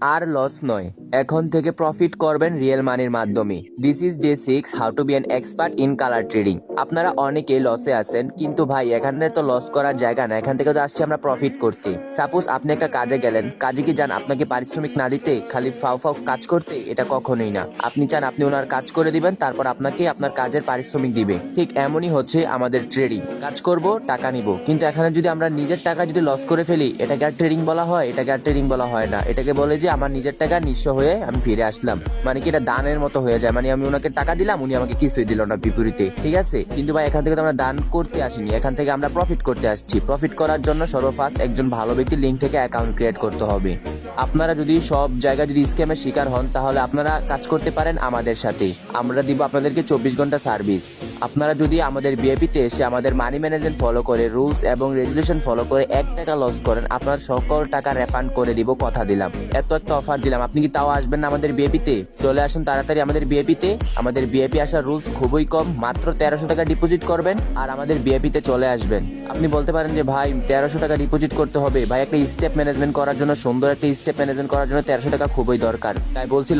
আর loss নয়। এখন থেকে প্রফিট করবেন রিয়েল মানির মাধ্যমে। This is day six how to be an expert in colour trading আপনারা অনেকেই লসে আছেন, কিন্তু ভাই, এখানে তো লস করার জায়গা না। এখান থেকে তো আসছি আমরা প্রফিট করতে। সাপোজ আপনি একটা কাজে গেলেন। কাজে কি যান আপনাকে পারিশ্রমিক না দিতে? খালি ফাও ফাও কাজ করতে? এটা কখনোই না। আপনি চান আপনি ওনার কাজ করে দিবেন, তারপর আপনাকে আপনার কাজের পারিশ্রমিক দিবে। ঠিক এমনই হচ্ছে আমাদের ট্রেডিং কাজ করব, টাকা নিব। কিন্তু এখানে যদি আমরা নিজের টাকা যদি লস করে ফেলি, এটাকে আর ট্রেডিং বলা হয়? এটাকে আর ট্রেডিং বলা হয় না। এটাকে বলে যে আমার নিজের টাকা নিঃস্ব হয়ে আমি ফিরে আসলাম। মানে কি এটা দানের মতো হয়ে যায়। মানে আমি ওনাকে টাকা দিলাম, উনি আমাকে কিছুই দিল না বিপরীতে। ঠিক আছে? কিন্তু ভাই, এখান থেকে তো আমরা দান করতে আসিনি। এখান থেকে আমরা প্রফিট করতে আসছি। প্রফিট করার জন্য সর্বফার্স্ট একজন ভালো ব্যক্তির লিঙ্ক থেকে অ্যাকাউন্ট ক্রিয়েট করতে হবে। আপনারা যদি সব জায়গায় যদি স্ক্যামের শিকার হন, তাহলে আপনারা কাজ করতে পারেন আমাদের সাথে। আমরা দিব আপনাদেরকে চব্বিশ ঘণ্টা সার্ভিস আপনারা যদি আমাদের বিএপিতে এসে আমাদের মানি ম্যানেজমেন্ট ফলো করে রুলস এবং রেগুলেশন ফলো করে এক টাকা লস করেন, আপনার সকল টাকা রেফান্ড করে দিব, কথা দিলাম। এত একটা অফার দিলাম, আপনি কি তাও আসবেন না আমাদের বিএপিতে চলে আসুন তাড়াতাড়ি আমাদের বিএপিতে আমাদের বিএপি আসার রুলস খুবই কম, মাত্র তেরোশো টাকা ডিপোজিট করবেন আর আমাদের বিএপিতে চলে আসবেন। আপনি বলতে পারেন যে, ভাই, তেরোশো টাকা ডিপোজিট করতে হবে। ভাই, একটা স্টেপ ম্যানেজমেন্ট করার জন্য, সুন্দর একটা স্টেপ ম্যানেজমেন্ট করার জন্য তেরোশো টাকা খুবই দরকার। তাই বলছিল